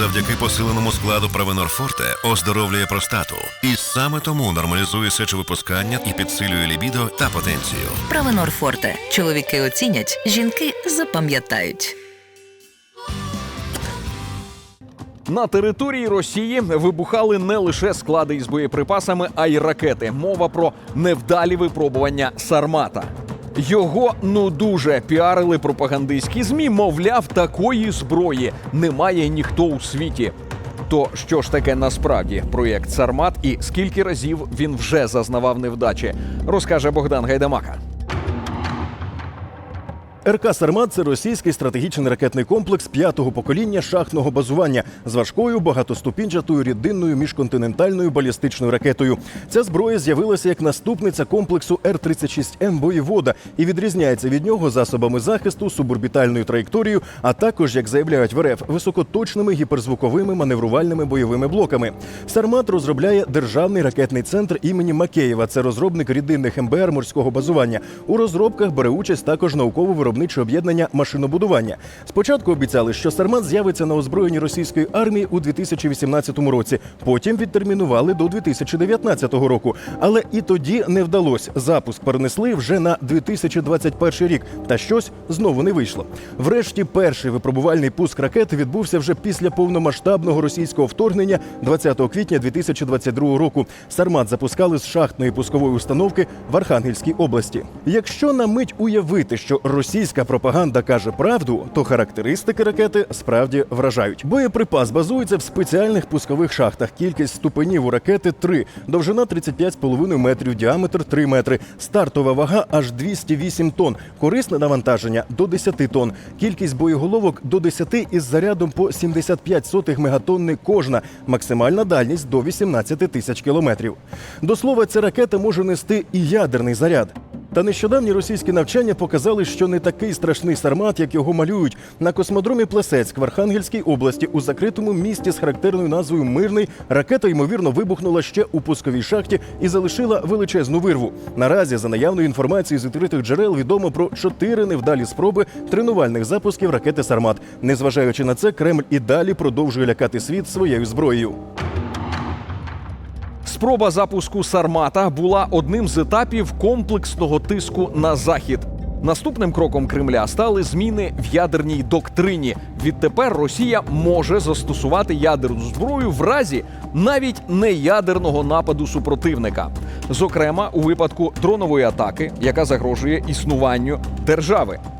завдяки посиленому складу Правенор Форте оздоровлює простату. І саме тому нормалізує сечовипускання і підсилює лібідо та потенцію. Правенор Форте. Чоловіки оцінять, жінки запам'ятають. На території Росії вибухали не лише склади із боєприпасами, а й ракети. Мова про невдалі випробування Сармата. Його ну дуже піарили пропагандистські змі. Мовляв, такої зброї немає ніхто у світі. То що ж таке насправді проєкт Сармат і скільки разів він вже зазнавав невдачі, розкаже Богдан Гайдамака. РК «Сармат» – це російський стратегічний ракетний комплекс п'ятого покоління шахтного базування з важкою багатоступінчатою рідинною міжконтинентальною балістичною ракетою. Ця зброя з'явилася як наступниця комплексу Р-36М «Воєвода» і відрізняється від нього засобами захисту, суборбітальною траєкторією, а також, як заявляють в РФ, високоточними гіперзвуковими маневрувальними бойовими блоками. «Сармат» розробляє державний ракетний центр імені Макеєва. Це розробник рідинних МБР морського базування. У розробках бере участь також науково-виробниче об'єднання машинобудування. Спочатку обіцяли, що Сармат з'явиться на озброєнні російської армії у 2018 році. Потім відтермінували до 2019 року. Але і тоді не вдалося. Запуск перенесли вже на 2021 рік. Та щось знову не вийшло. Врешті, перший випробувальний пуск ракет відбувся вже після повномасштабного російського вторгнення 20 квітня 2022 року. Сармат запускали з шахтної пускової установки в Архангельській області. Якщо на мить уявити, що російська пропаганда каже правду, то характеристики ракети справді вражають. Боєприпас базується в спеціальних пускових шахтах. Кількість ступенів у ракети 3, довжина 35,5 метрів, діаметр 3 метри, стартова вага аж 208 тонн, корисне навантаження до 10 тонн, кількість боєголовок до 10 із зарядом по 75 сотих мегатонни кожна, максимальна дальність до 18 тисяч кілометрів. До слова, ця ракета може нести і ядерний заряд. Та нещодавні російські навчання показали, що не такий страшний сармат, як його малюють. На космодромі Плесецьк в Архангельській області у закритому місті з характерною назвою Мирний ракета ймовірно вибухнула ще у пусковій шахті і залишила величезну вирву. Наразі, за наявною інформацією з відкритих джерел, відомо про чотири невдалі спроби тренувальних запусків ракети Сармат. Незважаючи на це, Кремль і далі продовжує лякати світ своєю зброєю. Спроба запуску Сармата була одним з етапів комплексного тиску на захід. Наступним кроком Кремля стали зміни в ядерній доктрині. Відтепер Росія може застосувати ядерну зброю в разі навіть неядерного нападу супротивника, зокрема у випадку дронової атаки, яка загрожує існуванню держави.